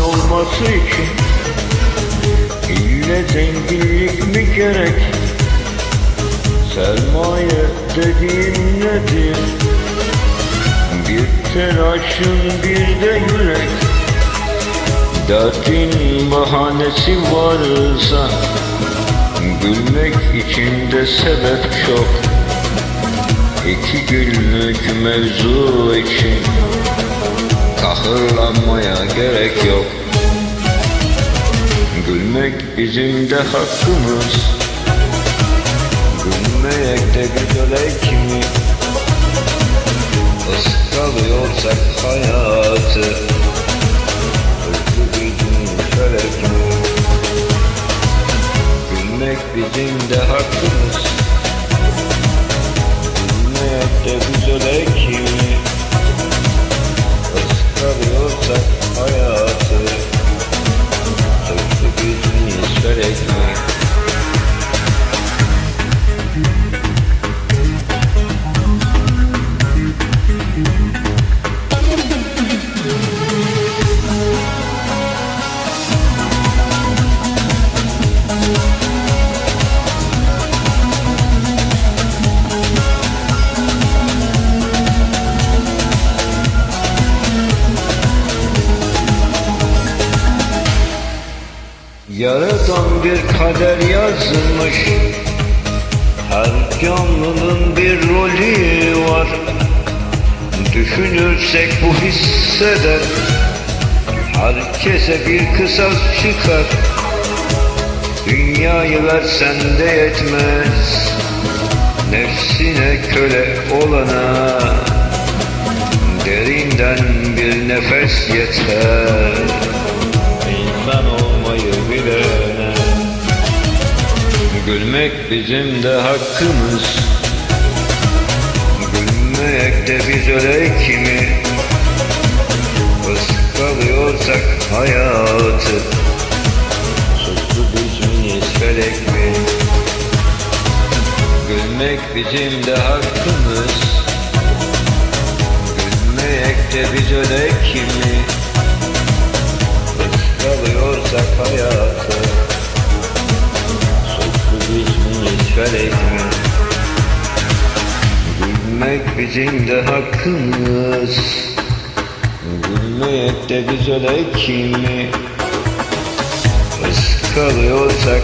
olması için İlle zenginlik mi gerek? Sermaye dediğin nedir? Bir telaşın bir de yürek. Derdin bahanesi varsa Gülmek için de sebep çok. İki günlük mevzu için Kahırlanmaya gerek yok. Gülmek bizim de hakkımız. Gülmeyek de güzel kimi Iskalıyorsak hayatı. Hızlı bizim felek mi? Gülmek bizim de hakkımız. Gülmeyek de güzel kimi Iskalıyorsak hayatı Yaradan bir kader yazmış. Her canlının bir rolü var. Düşünürsek bu hisseder Herkese bir kısas çıkar. Dünyayı versen de yetmez. Nefsine köle olana Derinden bir nefes yeter Gülmek bizim de hakkımız. Gülmeyek de biz öyle kimi? Iskalıyorsak hayatı. Suçlu biz miyiz felek mi? Gülmek bizim de hakkımız. Gülmeyek de biz öyle kimi? Iskalıyorsak hayatı mi Gülmek bizim hakkımız. Gülmeyek de biz öyle kimi Iskalıyorsak